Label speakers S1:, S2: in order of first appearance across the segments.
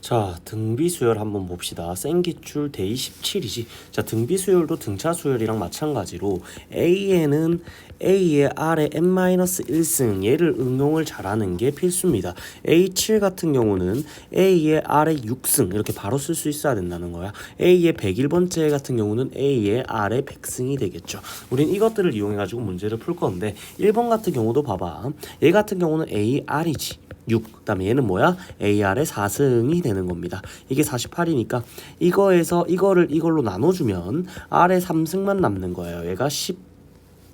S1: 자, 등비 수열 한번 봅시다. 생기출 데이 17이지. 자, 등비 수열도 등차 수열이랑 마찬가지로 A에는 A의 R의 n-1승 얘를 응용을 잘하는 게 필수입니다. A7 같은 경우는 A의 R의 6승 이렇게 바로 쓸 수 있어야 된다는 거야. A의 101번째 같은 경우는 A의 R의 100승이 되겠죠. 우린 이것들을 이용해 가지고 문제를 풀 건데 1번 같은 경우도 봐봐. 얘 같은 경우는 A R이지. 6. 그 다음에 얘는 뭐야? AR의 4승이 되는 겁니다. 이게 48이니까 이거에서 이거를 이걸로 나눠주면 R의 3승만 남는 거예요. 얘가 10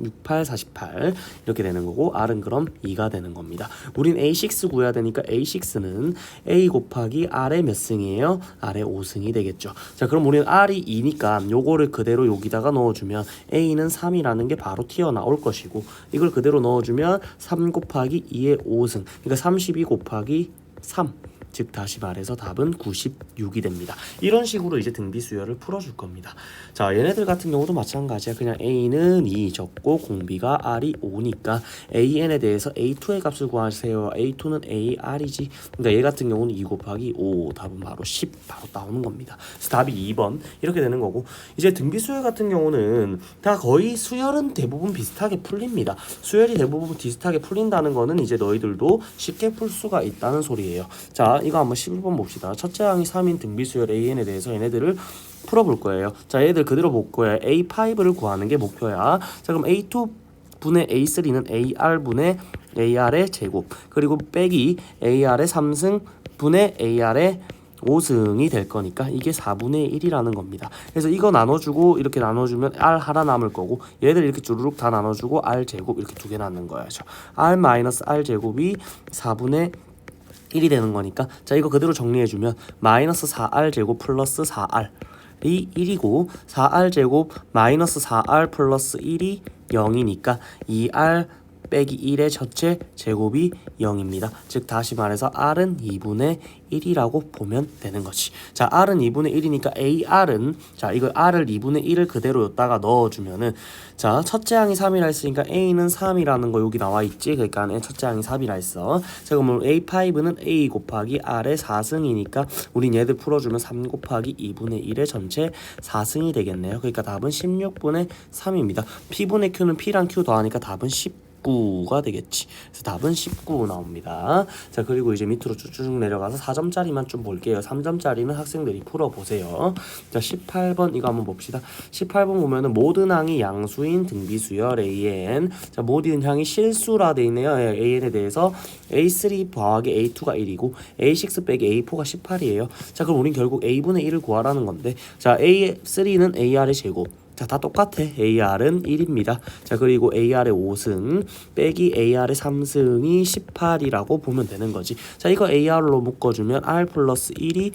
S1: 68, 48 이렇게 되는 거고 R은 그럼 2가 되는 겁니다. 우린 A6 구해야 되니까 A6는 A 곱하기 R의 몇 승이에요? R의 5승이 되겠죠. 자 그럼 우리는 R이 2니까 요거를 그대로 여기다가 넣어주면 A는 3이라는 게 바로 튀어나올 것이고 이걸 그대로 넣어주면 3 곱하기 2의 5승 그러니까 32 곱하기 3 즉 다시 말해서 답은 96이 됩니다. 이런 식으로 이제 등비 수열을 풀어줄 겁니다. 자 얘네들 같은 경우도 마찬가지야. 그냥 A는 2 적고 공비가 R이 5니까 AN에 대해서 A2의 값을 구하세요. A2는 AR이지. 그러니까 얘 같은 경우는 2 곱하기 5 답은 바로 10 바로 나오는 겁니다. 그래서 답이 2번 이렇게 되는 거고 이제 등비 수열 같은 경우는 다 거의 수열은 대부분 비슷하게 풀립니다. 수열이 대부분 비슷하게 풀린다는 거는 이제 너희들도 쉽게 풀 수가 있다는 소리예요. 자 이거 한번 11번 봅시다. 첫째 항이 3인 등비수열 AN에 대해서 얘네들을 풀어볼 거예요. 자, 얘들 그대로 볼 거예요. A5를 구하는 게 목표야. 자, 그럼 A2 분의 A3는 AR분의 AR의 제곱 그리고 빼기 AR의 3승 분의 AR의 5승이 될 거니까 이게 4분의 1이라는 겁니다. 그래서 이거 나눠주고 이렇게 나눠주면 R 하나 남을 거고 얘들 이렇게 주르륵 다 나눠주고 R 제곱 이렇게 두 개 남는 거야죠. R 마이너스 R 제곱이 4분의 1이 되는 거니까. 자 이거 그대로 정리해주면 마이너스 4r 제곱 플러스 4r 이 1이고 4r 제곱 마이너스 4r 플러스 1이 0이니까 2r 빼기 1의 전체 제곱이 0입니다. 즉 다시 말해서 r은 2분의 1이라고 보면 되는 거지. 자, r은 2분의 1이니까 ar은 자, 이거 r을 2분의 1을 그대로 여기다가 넣어 주면은 자, 첫째 항이 3이라 했으니까 a는 3이라는 거 여기 나와 있지. 그러니까 첫째 항이 3이라 했어. 자, 그러면 a5는 a 곱하기 r의 4승이니까 우린 얘들 풀어 주면 3 곱하기 2분의 1의 전체 4승이 되겠네요. 그러니까 답은 16분의 3입니다. p분의 q는 p랑 q 더하니까 답은 10 19가 되겠지. 그래서 답은 19 나옵니다. 자, 그리고 이제 밑으로 쭉쭉 내려가서 4점짜리만 좀 볼게요. 3점짜리는 학생들이 풀어보세요. 자, 18번 이거 한번 봅시다. 18번 보면은 모든 항이 양수인 등비수열 AN. 자, 모든 항이 실수라 돼 있네요. 예, AN에 대해서 A3 더하기 A2가 1이고 A6 빼기 A4가 18이에요. 자, 그럼 우린 결국 A분의 1을 구하라는 건데 자, A3는 AR의 제곱 자, 다 똑같아. AR은 1입니다. 자, 그리고 AR의 5승 빼기 AR의 3승이 18이라고 보면 되는 거지. 자, 이거 AR로 묶어주면 R 플러스 1이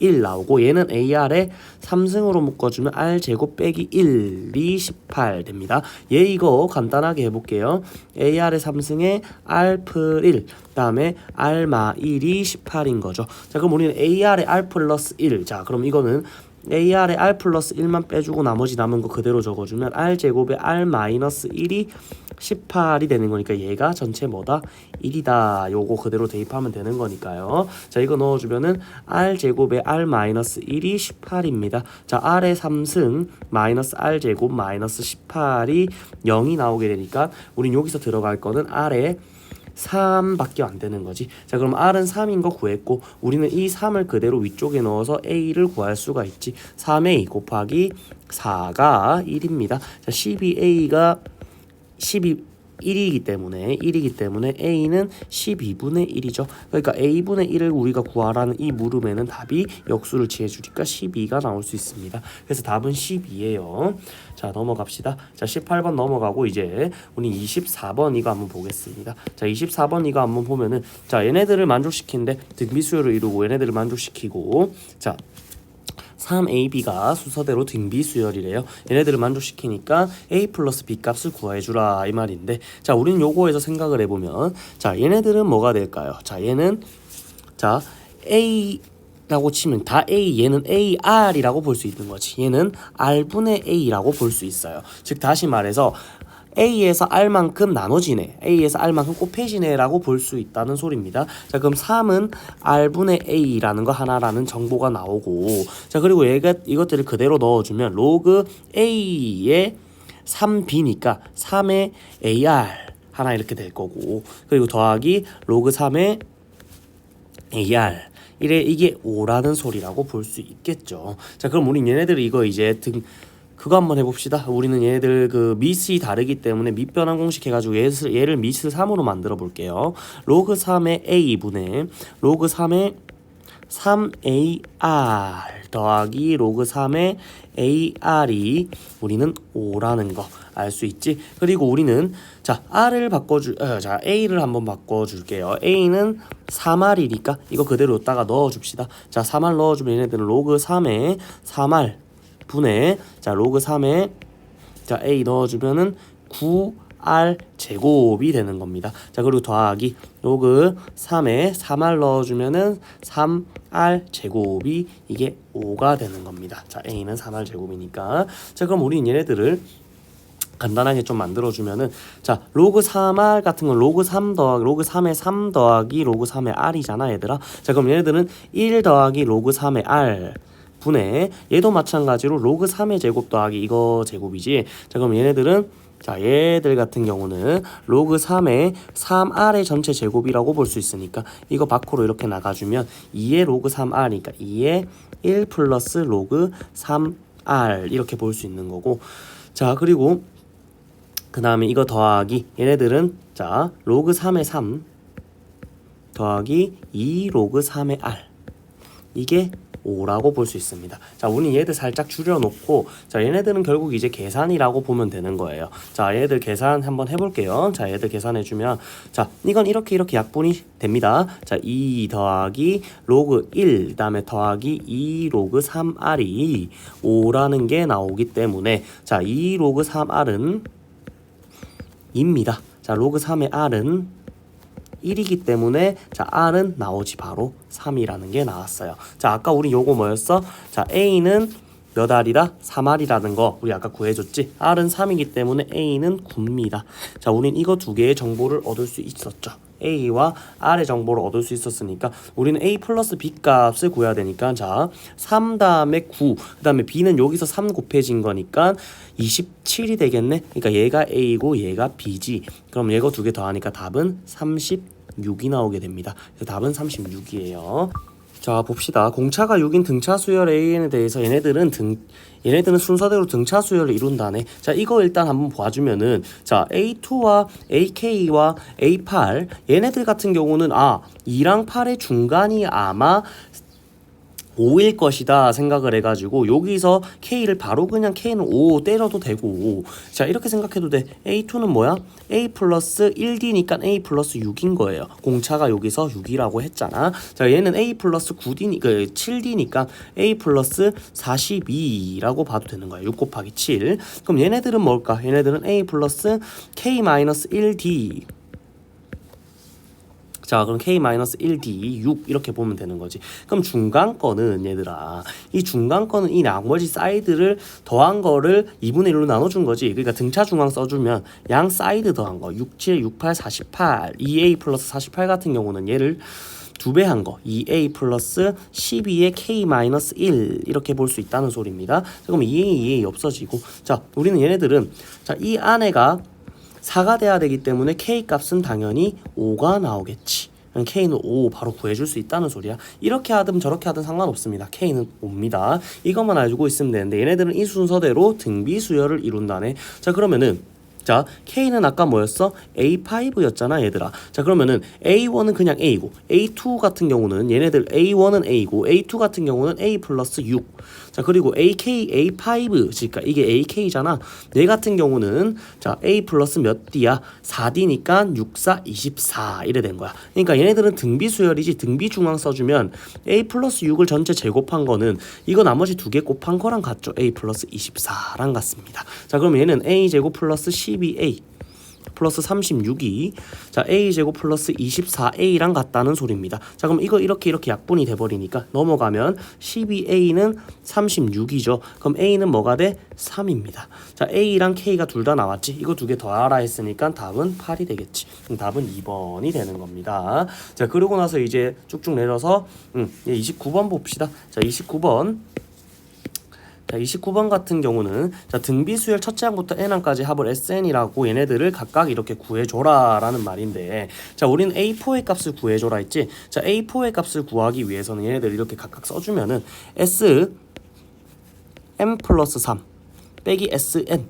S1: 1 나오고 얘는 AR에 3승으로 묶어주면 R 제곱 빼기 1이 18 됩니다. 얘 이거 간단하게 해볼게요. AR의 3승에 R 플 1, 그다음에 R 마 1이 18인 거죠. 자 그럼 우리는 AR의 R 플러스 1. 자 그럼 이거는 AR에 R 플러스 1만 빼주고 나머지 남은 거 그대로 적어주면 R 제곱에 R 마이너스 1이 18이 되는 거니까 얘가 전체 뭐다? 1이다. 요거 그대로 대입하면 되는 거니까요. 자, 이거 넣어주면은 R 제곱에 R 마이너스 1이 18입니다. 자, R의 3승 마이너스 R 제곱 마이너스 18이 0이 나오게 되니까 우린 여기서 들어갈 거는 R의 3밖에 안 되는 거지. 자, 그럼 R은 3인 거 구했고 우리는 이 3을 그대로 위쪽에 넣어서 A를 구할 수가 있지. 3A 곱하기 4가 1입니다. 자, 12A가 12 1이기 때문에 1이기 때문에 A는 12분의 1이죠. 그러니까 A분의 1을 우리가 구하라는 이 물음에는 답이 역수를 취해 주니까 12가 나올 수 있습니다. 그래서 답은 12예요. 자, 넘어갑시다. 자, 18번 넘어가고 이제 우리 24번 이거 한번 보겠습니다. 자, 24번 이거 한번 보면은 자, 얘네들을 만족시키는데 등비수열을 이루고 얘네들을 만족시키고 자, 3AB가 순서대로 등비 수열이래요. 얘네들을 만족시키니까 A 플러스 B 값을 구해주라 이 말인데 자 우리는 요거에서 생각을 해보면 자 얘네들은 뭐가 될까요? 자 얘는 자 A 라고 치면 다 A 얘는 AR이라고 볼 수 있는 거지 얘는 R분의 A라고 볼 수 있어요 즉 다시 말해서 A에서 R만큼 나눠지네. A에서 R만큼 곱해지네 라고 볼 수 있다는 소리입니다. 자, 그럼 3은 R분의 A라는 거 하나라는 정보가 나오고 자, 그리고 얘가 이것들을 그대로 넣어주면 로그 A의 3B니까 3의 AR 하나 이렇게 될 거고 그리고 더하기 로그 3의 AR 이래 이게 5라는 소리라고 볼 수 있겠죠. 자 그럼 우리 얘네들 이거 이제 등 그거 한번 해봅시다. 우리는 얘네들 그 밑이 다르기 때문에 밑변환 공식 해가지고 얘를, 얘를 밑을 3으로 만들어 볼게요. 로그 3의 a 분의 로그 3의 3AR 더하기 로그 3의 AR이 우리는 5라는 거 알 수 있지. 그리고 우리는 자 R을 바꿔줄 어, 자 A를 한번 바꿔줄게요. A는 3R이니까 이거 그대로 여기다가 넣어줍시다. 자 3R 넣어주면 얘네들은 로그 3의 3R 분의 자 로그 3의 자 A 넣어주면은 9R 제곱이 되는 겁니다. 자 그리고 더하기 로그 3에 3R 넣어주면은 3R 제곱이 이게 5가 되는 겁니다. 자 A는 3R 제곱이니까 자 그럼 우리는 얘네들을 간단하게 좀 만들어주면은 자 로그 3R 같은 건 로그 3 더하기 로그 3의 3 더하기 로그 3의 R이잖아 얘들아 자 그럼 얘네들은 1 더하기 로그 3의 R 분의 얘도 마찬가지로 로그 3의 제곱 더하기 이거 제곱이지 자 그럼 얘네들은 자 얘들 같은 경우는 로그 3의 3r의 전체 제곱이라고 볼 수 있으니까 이거 밖으로 이렇게 나가주면 2의 로그 3r이니까 2의 1 플러스 로그 3r 이렇게 볼 수 있는 거고. 자 그리고 그 다음에 이거 더하기 얘네들은 자 로그 3의 3 더하기 2 로그 3의 r 이게 5라고 볼 수 있습니다. 자, 우리 얘들 살짝 줄여놓고 자, 얘네들은 결국 이제 계산이라고 보면 되는 거예요. 자, 얘들 계산 한번 해볼게요. 자, 얘들 계산해주면 자, 이건 이렇게 이렇게 약분이 됩니다. 자, 2 더하기 로그 1, 그 다음에 더하기 2 로그 3r이 5라는 게 나오기 때문에 자, 2 로그 3r은 2입니다. 자, 로그 3의 r은 1이기 때문에 자 R은 나오지 바로 3이라는 게 나왔어요. 자 아까 우리 요거 뭐였어? 자 A는 몇 R이다? 3R이라는 거 우리 아까 구해줬지? R은 3이기 때문에 A는 9입니다. 자 우린 이거 두 개의 정보를 얻을 수 있었죠. A와 R의 정보를 얻을 수 있었으니까 우리는 A 플러스 B 값을 구해야 되니까 자 3 다음에 9 그 다음에 B는 여기서 3 곱해진 거니까 27이 되겠네. 그러니까 얘가 A고 얘가 B지. 그럼 얘가 두 개 더하니까 답은 36이 나오게 됩니다. 그래서 답은 36이에요. 자 봅시다. 공차가 6인 등차 수열 AN에 대해서 얘네들은 등 얘네들은 순서대로 등차 수열을 이룬다네. 자 이거 일단 한번 봐주면은 자 A2와 AK와 A8 얘네들 같은 경우는 아 2랑 8의 중간이 아마 5일 것이다 생각을 해가지고 여기서 K를 바로 그냥 K는 5 때려도 되고. 자 이렇게 생각해도 돼. A2는 뭐야? A 플러스 1D니까 A 플러스 6인 거예요. 공차가 여기서 6이라고 했잖아. 자 얘는 A 플러스 9D, 그 7D니까 A 플러스 42라고 봐도 되는 거야. 6 곱하기 7 그럼 얘네들은 뭘까? 얘네들은 A 플러스 K 마이너스 1D 자 그럼 k-1d 6 이렇게 보면 되는 거지. 그럼 중간 거는 얘들아 이 중간 거는 이 나머지 사이드를 더한 거를 2분의 1로 나눠준 거지. 그러니까 등차 중앙 써주면 양 사이드 더한 거 6, 7, 6, 8, 48 2a 플러스 48 같은 경우는 얘를 두배한 거 2a 플러스 12의 k 마이너스 1 이렇게 볼 수 있다는 소리입니다. 자, 그럼 2a 2a 없어지고 자 우리는 얘네들은 자이 안에가 4가 돼야 되기 때문에 k 값은 당연히 5가 나오겠지. K는 5 바로 구해줄 수 있다는 소리야. 이렇게 하든 저렇게 하든 상관없습니다. K는 5입니다. 이것만 알고 있으면 되는데 얘네들은 이 순서대로 등비 수열을 이룬다네. 자 그러면은 자 K는 아까 뭐였어? A5였잖아 얘들아. 자 그러면은 A1은 그냥 A고 A2 같은 경우는 얘네들 A1은 A고 A2 같은 경우는 A 플러스 6. 자 그리고 AK A5 그러니까 이게 AK잖아. 얘 같은 경우는 자 A 플러스 몇 D야? 4D니까 6, 4, 24 이래 된 거야. 그러니까 얘네들은 등비 수열이지 등비 중앙 써주면 A 플러스 6을 전체 제곱한 거는 이거 나머지 두 개 곱한 거랑 같죠. A 플러스 24랑 같습니다. 자 그럼 얘는 A 제곱 플러스 12A 플러스 36이 자 a제곱 플러스 24a랑 같다는 소리입니다. 자 그럼 이거 이렇게 이렇게 약분이 돼버리니까 넘어가면 12a는 36이죠. 그럼 a는 뭐가 돼? 3입니다. 자 a랑 k가 둘 다 나왔지. 이거 두 개 더하라 했으니까 답은 8이 되겠지. 그럼 답은 2번이 되는 겁니다. 자 그러고 나서 이제 쭉쭉 내려서 음, 29번 봅시다. 자 29번 자, 29번 같은 경우는 자, 등비 수열 첫째 항부터 n항까지 합을 SN이라고 얘네들을 각각 이렇게 구해줘라 라는 말인데 자, 우리는 A4의 값을 구해줘라 했지. 자, A4의 값을 구하기 위해서는 얘네들 이렇게 각각 써주면은 S m 플러스 3 빼기 SN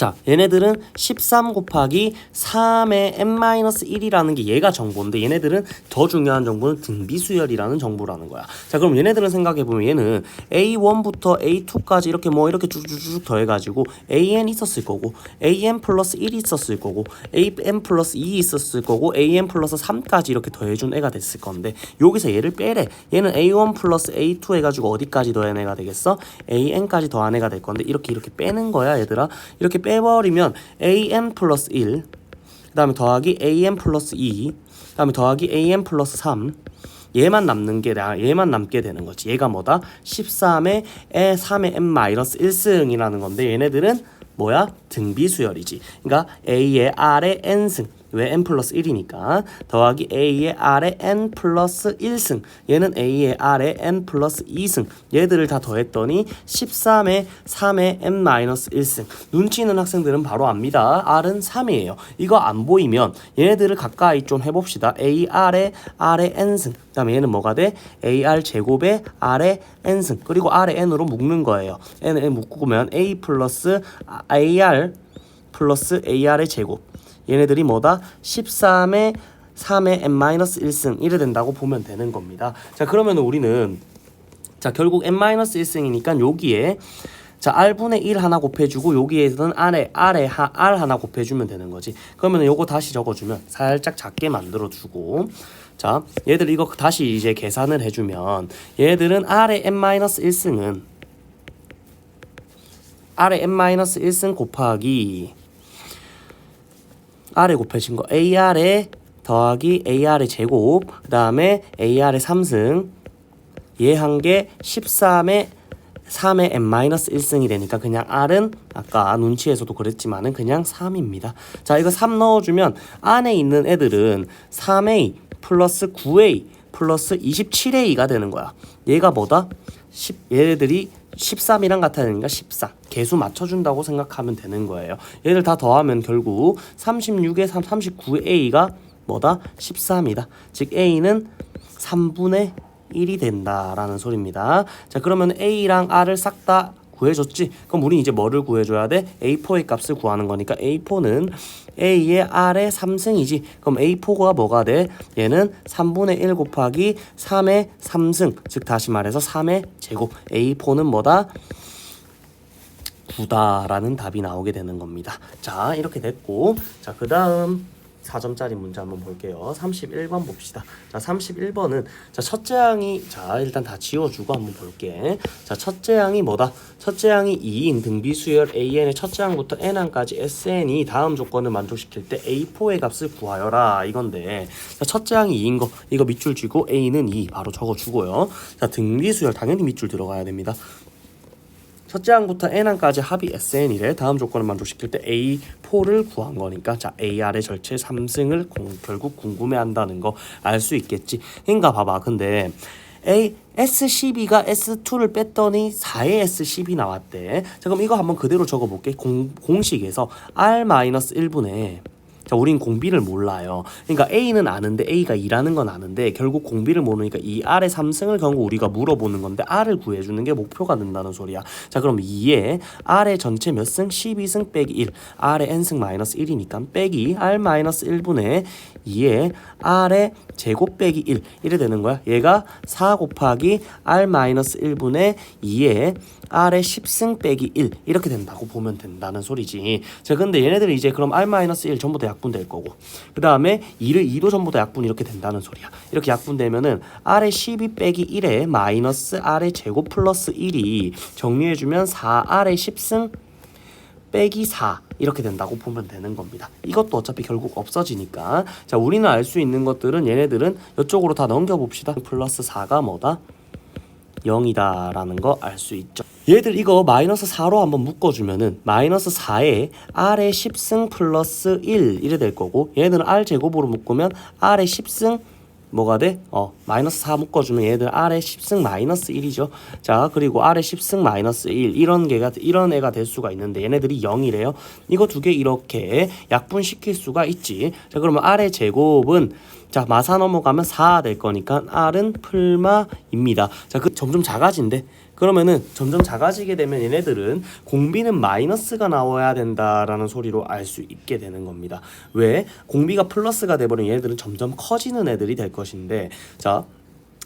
S1: 자, 얘네들은 13 곱하기 3의 n-1이라는 게 얘가 정보인데 얘네들은 더 중요한 정보는 등비수열이라는 정보라는 거야. 자, 그럼 얘네들은 생각해 보면 얘는 A1부터 A2까지 이렇게 뭐 이렇게 쭉쭉쭉 더해 가지고 AN 있었을 거고 AN 플러스 1이 있었을 거고 AN 플러스 2 있었을 거고 AN 플러스 3까지 이렇게 더해 준 애가 됐을 건데 여기서 얘를 빼래. 얘는 A1 플러스 A2 해 가지고 어디까지 더한 애가 되겠어? AN까지 더한 애가 될 건데 이렇게 이렇게 빼는 거야, 얘들아. 이렇게 빼 버리면 an 플러스 1, 그 다음에 더하기 an 플러스 2, 그 다음에 더하기 an 플러스 3, 얘만 남는 게 나- 얘만 남게 되는 거지. 얘가 뭐다? 13의 에 3의 n 마이너스 1승이라는 건데 얘네들은 뭐야? 등비 수열이지. 그러니까 a의 r의 n승. 왜 n 플러스 1이니까. 더하기 a의 r의 n 플러스 1승. 얘는 a의 r의 n 플러스 2승. 얘들을 다 더했더니 13의 3의 n 마이너스 1승. 눈치 있는 학생들은 바로 압니다. R은 3이에요. 이거 안 보이면 얘네들을 가까이 좀 해봅시다. Ar의 r의 n승. 그 다음에 얘는 뭐가 돼? ar 제곱의 r의 n승. 그리고 r의 n으로 묶는 거예요. N을 묶으면 a 플러스 ar 플러스 ar의 제곱 얘네들이 뭐다? 13의 3의 n-1승 이래 된다고 보면 되는 겁니다. 자 그러면 우리는 자 결국 n-1승이니까 여기에 자 r분의 1 하나 곱해주고 여기에서는 r에 r에 하, r 하나 곱해주면 되는 거지. 그러면 요거 다시 적어주면 살짝 작게 만들어주고 자 얘들 이거 다시 이제 계산을 해주면 얘들은 r의 n-1승은 r의 n-1승 곱하기 r에 곱해진 거 ar에 더하기 ar의 제곱 그 다음에 ar의 3승 얘한게 13의 3의 n-1승이 되니까 그냥 r은 아까 눈치에서도 그랬지만은 그냥 3입니다. 자 이거 3 넣어주면 안에 있는 애들은 3a 플러스 9a 플러스 27a가 되는 거야. 얘가 뭐다? 10, 얘네들이 13이랑 같아야 되니까 14 개수 맞춰준다고 생각하면 되는 거예요. 얘를 다 더하면 결국 36에 3 39a가 뭐다? 13이다. 즉 a는 3분의 1이 된다라는 소리입니다. 자 그러면 a랑 r을 싹 다 구해줬지? 그럼 우리 이제 뭐를 구해줘야 돼? A4의 값을 구하는 거니까 a4는 a의 r의 3승이지. 그럼 a4가 뭐가 돼? 얘는 3분의 1 곱하기 3의 3승. 즉 다시 말해서 3의 제곱. A4는 뭐다? 9다라는 답이 나오게 되는 겁니다. 자, 이렇게 됐고, 자, 그 다음 4점짜리 문제 한번 볼게요. 31번 봅시다. 자, 31번은, 자, 첫째 항이, 자, 일단 다 지워 주고 한번 볼게. 자, 첫째 항이 뭐다? 첫째 항이 2인 등비 수열 AN의 첫째 항부터 N항까지 SN이 다음 조건을 만족시킬 때 A4의 값을 구하여라. 이건데, 자, 첫째 항이 2인 거, 이거 밑줄 쥐고 A는 2 바로 적어 주고요. 자, 등비 수열 당연히 밑줄 들어가야 됩니다. 첫째 항부터 n항까지 합이 sn이래. 다음 조건을 만족시킬 때 a4를 구한 거니까 자 ar의 절체 3승을 공, 결국 궁금해한다는 거 알 수 있겠지. 그러니까 봐봐. 근데 a S12가 S2를 뺐더니 4의 S10이 나왔대. 자 그럼 이거 한번 그대로 적어볼게. 공, 공식에서 R-1분의 자, 우린 공비를 몰라요. 그러니까 A는 아는데 A가 2라는 건 아는데 결국 공비를 모르니까 이 R의 3승을 결국 우리가 물어보는 건데 R을 구해주는 게 목표가 된다는 소리야. 자, 그럼 2에 R의 전체 몇 승? 12승 빼기 1. R의 n승 마이너스 1이니까 빼기 R 마이너스 1분의 2에 R의 제곱 빼기 1 이래 되는 거야. 얘가 4 곱하기 R 마이너스 1분의 2에 R의 10승 빼기 1 이렇게 된다고 보면 된다는 소리지. 자, 근데 얘네들이 이제 그럼 R 마이너스 1 전부 다 약분 될 거고 그 다음에 2를 2도 전부 다 약분 이렇게 된다는 소리야. 이렇게 약분 되면은 R의 12 빼기 1에 마이너스 R의 제곱 플러스 1이 정리해주면 4R의 10승 빼기 4 이렇게 된다고 보면 되는 겁니다. 이것도 어차피 결국 없어지니까 자 우리는 알 수 있는 것들은 얘네들은 이쪽으로 다 넘겨봅시다. 플러스 4가 뭐다? 0이다라는 거 알 수 있죠. 얘들 이거 마이너스 4로 한번 묶어주면은 마이너스 4에 r의 10승 플러스 1 이래 될 거고 얘네들은 r 제곱으로 묶으면 r의 10승 뭐가 돼? 어 마이너스 4 묶어주면 얘들 r의 10승 마이너스 1이죠. 자 그리고 r의 10승 마이너스 1 이런 개가 이런 애가 될 수가 있는데 얘네들이 0이래요. 이거 두 개 이렇게 약분시킬 수가 있지. 자 그러면 r의 제곱은 자 마사 넘어가면 4 될 거니까 r은 풀마입니다. 자 그 점점 작아진대. 그러면은 점점 작아지게 되면 얘네들은 공비는 마이너스가 나와야 된다라는 소리로 알 수 있게 되는 겁니다. 왜? 공비가 플러스가 돼버리면 얘네들은 점점 커지는 애들이 될 것인데 자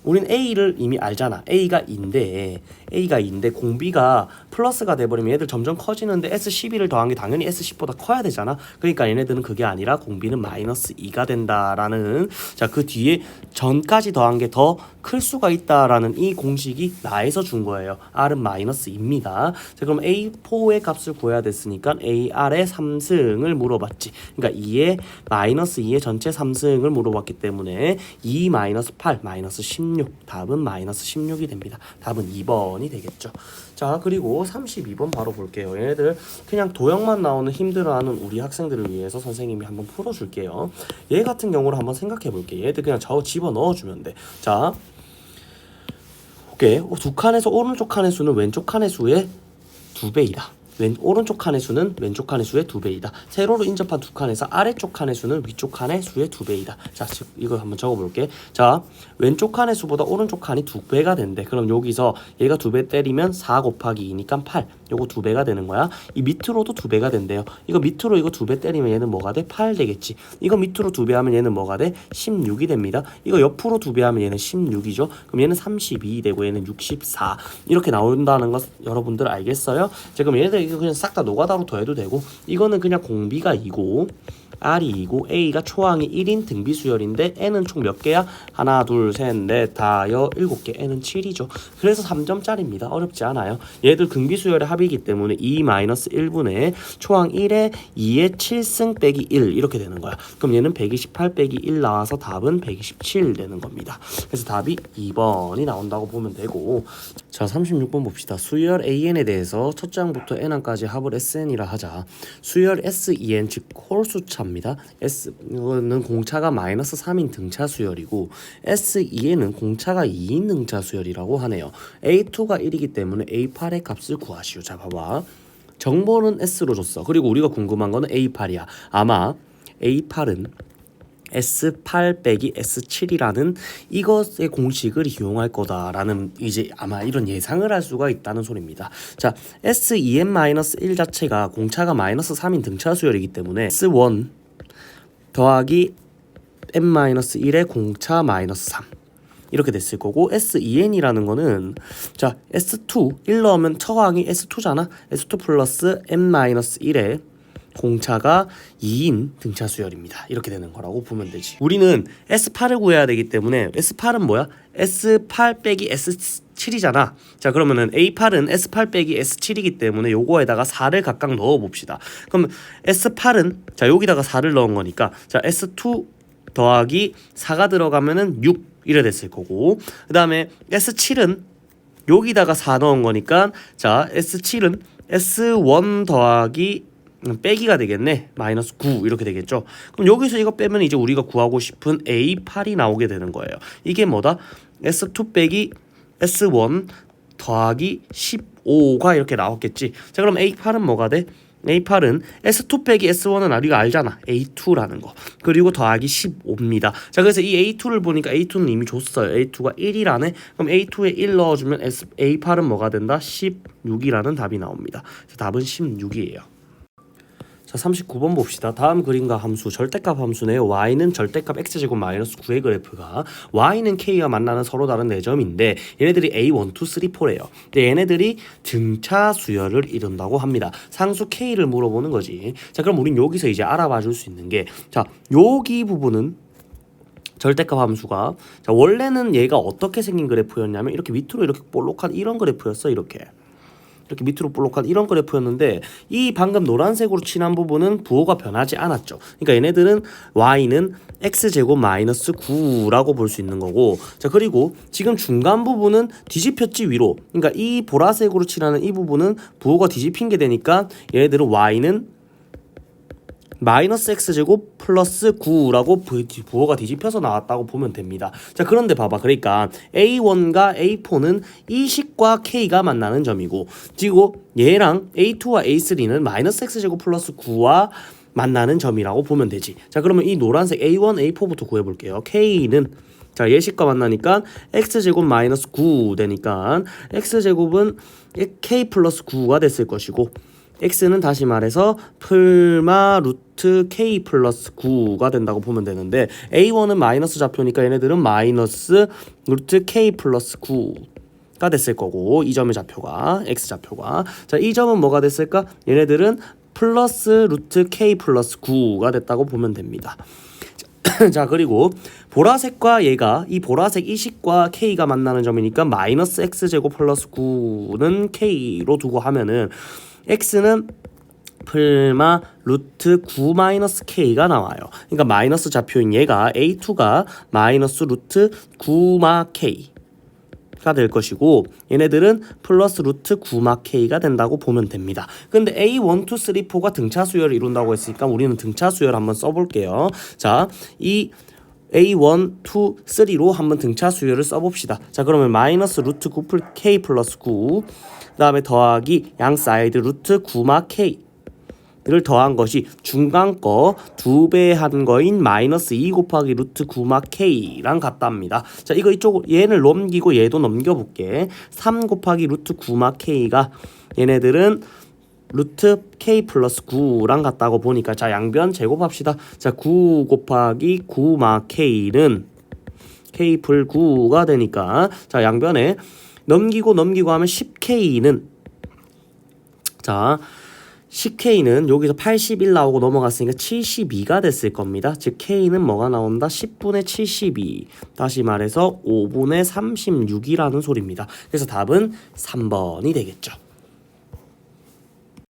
S1: 우린 A를 이미 알잖아. A가 2인데 A가 2인데 공비가 플러스가 돼버리면 얘들 점점 커지는데 S12를 더한 게 당연히 S10보다 커야 되잖아. 그러니까 얘네들은 그게 아니라 공비는 마이너스 2가 된다라는 자 그 뒤에 전까지 더한 게 더 클 수가 있다라는 이 공식이 나에서 준 거예요. R은 마이너스 2입니다. 자 그럼 A4의 값을 구해야 됐으니까 AR의 3승을 물어봤지. 그러니까 2의 마이너스 2의 전체 3승을 물어봤기 때문에 2 마이너스 8 마이너스 16 답은 마이너스 16이 됩니다. 답은 2번이 되겠죠. 자 그리고 32번 바로 볼게요. 얘네들 그냥 도형만 나오는 힘들어하는 우리 학생들을 위해서 선생님이 한번 풀어줄게요. 얘 같은 경우를 한번 생각해 볼게요. 얘들 그냥 저 집어 넣어주면 돼. 자 볼게. 두 칸에서 오른쪽 칸의 수는 왼쪽 칸의 수의 두 배이다. 왼 오른쪽 칸의 수는 왼쪽 칸의 수의 두 배이다. 세로로 인접한 두 칸에서 아래쪽 칸의 수는 위쪽 칸의 수의 두 배이다. 자, 즉 이거 한번 적어볼게. 자, 왼쪽 칸의 수보다 오른쪽 칸이 두 배가 된대. 그럼 여기서 얘가 두 배 때리면 4 곱하기 2니까 8. 요거 두 배가 되는 거야. 이 밑으로도 두 배가 된대요. 이거 밑으로 이거 두 배 때리면 얘는 뭐가 돼? 8 되겠지. 이거 밑으로 두 배 하면 얘는 뭐가 돼? 16이 됩니다. 이거 옆으로 두 배 하면 얘는 16이죠. 그럼 얘는 32 되고 얘는 64 이렇게 나온다는 것 여러분들 알겠어요? 자, 그럼 얘들 이거 그냥 싹 다 노가다로 더해도 되고 이거는 그냥 공비가 2고 R이 2고 A가 초항이 1인 등비 수열인데 N은 총 몇 개야? 하나, 둘, 셋, 넷, 다, 여, 일곱 개. N은 7이죠. 그래서 3점짜리입니다. 어렵지 않아요. 얘들 등비 수열의 합이기 때문에 2-1분의 초항 1에 2의 7승 빼기 1 이렇게 되는 거야. 그럼 얘는 128 빼기 1 나와서 답은 127 되는 겁니다. 그래서 답이 2번이 나온다고 보면 되고 자 36번 봅시다. 수열 AN에 대해서 첫 장부터 N항까지 합을 SN이라 하자. 수열 SEN 즉 홀수차 입니다. S는 공차가 마이너스 3인 등차 수열이고 SEN은 공차가 2인 등차 수열이라고 하네요. A2가 1이기 때문에 A8의 값을 구하시오. 자 봐봐. 정보는 S로 줬어. 그리고 우리가 궁금한 거는 A8이야. 아마 A8은 S8 빼기 S7이라는 이것의 공식을 이용할 거다라는 이제 아마 이런 예상을 할 수가 있다는 소리입니다. 자, SEN-1 자체가 공차가 마이너스 3인 등차 수열이기 때문에 S1 더하기 n-1의 공차 마이너스 3 이렇게 됐을 거고 SEN이라는 거는 자 S2 1 넣으면 처항이 S2잖아 S2 플러스 n-1의 공차가 2인 등차 수열입니다. 이렇게 되는 거라고 보면 되지. 우리는 S8을 구해야 되기 때문에 S8은 뭐야? S8 빼기 S7이잖아. 자 그러면은 A8은 S8 빼기 S7이기 때문에 요거에다가 4를 각각 넣어 봅시다. 그럼 S8은 자 여기다가 4를 넣은 거니까 자 S2 더하기 4가 들어가면은 6 이래 됐을 거고 그다음에 S7은 여기다가 4 넣은 거니까 자 S7은 S1 더하기 음, 빼기가 되겠네. 마이너스 9 이렇게 되겠죠. 그럼 여기서 이거 빼면 이제 우리가 구하고 싶은 A8이 나오게 되는 거예요. 이게 뭐다? S2 빼기 S1 더하기 15가 이렇게 나왔겠지. 자 그럼 A8은 뭐가 돼? A8은 S2 빼기 S1은 우리가 알잖아. A2라는 거. 그리고 더하기 15입니다. 자, 그래서 이 A2를 보니까 A2는 이미 줬어요. A2가 1이라네. 그럼 A2에 1 넣어주면 S, A8은 뭐가 된다? 16이라는 답이 나옵니다. 답은 16이에요. 자 39번 봅시다. 다음 그림과 함수 절대값 함수네요. y는 절대값 x제곱 마이너스 9의 그래프가 y는 k와 만나는 서로 다른 4점인데 얘네들이 a1, 2, 3, 4래요. 근데 얘네들이 등차 수열을 이룬다고 합니다. 상수 k를 물어보는 거지. 자 그럼 우린 여기서 이제 알아봐 줄 수 있는 게 자 여기 부분은 절대값 함수가 자 원래는 얘가 어떻게 생긴 그래프였냐면 이렇게 밑으로 이렇게 볼록한 이런 그래프였어 이렇게 이렇게 밑으로 볼록한 이런 그래프였는데 이 방금 노란색으로 칠한 부분은 부호가 변하지 않았죠. 그러니까 얘네들은 y는 x제곱 마이너스 9라고 볼 수 있는 거고 자 그리고 지금 중간 부분은 뒤집혔지 위로 그러니까 이 보라색으로 칠하는 이 부분은 부호가 뒤집힌 게 되니까 얘네들은 y는 마이너스 x제곱 플러스 9라고 부- 부호가 뒤집혀서 나왔다고 보면 됩니다. 자 그런데 봐봐 그러니까 A1과 A4는 이 식과 K가 만나는 점이고 그리고 얘랑 A2와 A3는 마이너스 x제곱 플러스 9와 만나는 점이라고 보면 되지. 자 그러면 이 노란색 A1, A4부터 구해볼게요. K는 자 예식과 만나니까 x제곱 마이너스 9 되니까 x제곱은 k 플러스 9가 됐을 것이고 x는 다시 말해서 풀마 루트 k 플러스 9가 된다고 보면 되는데 a1은 마이너스 좌표니까 얘네들은 마이너스 루트 k 플러스 9가 됐을 거고 이 점의 좌표가 x 좌표가 자 이 점은 뭐가 됐을까 얘네들은 플러스 루트 k 플러스 9가 됐다고 보면 됩니다. 자 그리고 보라색과 얘가 이 보라색 이식과 k가 만나는 점이니까 마이너스 x 제곱 플러스 9는 k로 두고 하면은 x는 풀마 루트 9 마이너스 k가 나와요. 그러니까 마이너스 좌표인 얘가 a2가 마이너스 루트 9마 k 가될 것이고 얘네들은 플러스 루트 9마 k가 된다고 보면 됩니다. 근데 A1, 2, 3, 4가 등차 수열을 이룬다고 했으니까 우리는 등차 수열 한번 써 볼게요. 자, 이 A1, 2, 3로 한번 등차 수열을 써봅시다. 자, 그러면 마이너스 루트 9 플- K 플러스 9, 그 다음에 더하기 양 사이드 루트 9마 K. 를 더한 것이 중간 거 두 배 한 거인 마이너스 2 곱하기 루트 9마 K랑 같답니다. 자 이거 이쪽 얘를 넘기고 얘도 넘겨볼게. 3 곱하기 루트 9마 K가 얘네들은 루트 K 플러스 9랑 같다고 보니까 자 양변 제곱합시다. 자 9 곱하기 9마 K는 K 풀 9가 되니까 자 양변에 넘기고 넘기고 하면 10K는 자 10K는 여기서 81 나오고 넘어갔으니까 72가 됐을 겁니다. 즉 K는 뭐가 나온다? 10분의 72. 다시 말해서 5분의 36이라는 소리입니다. 그래서 답은 3번이 되겠죠.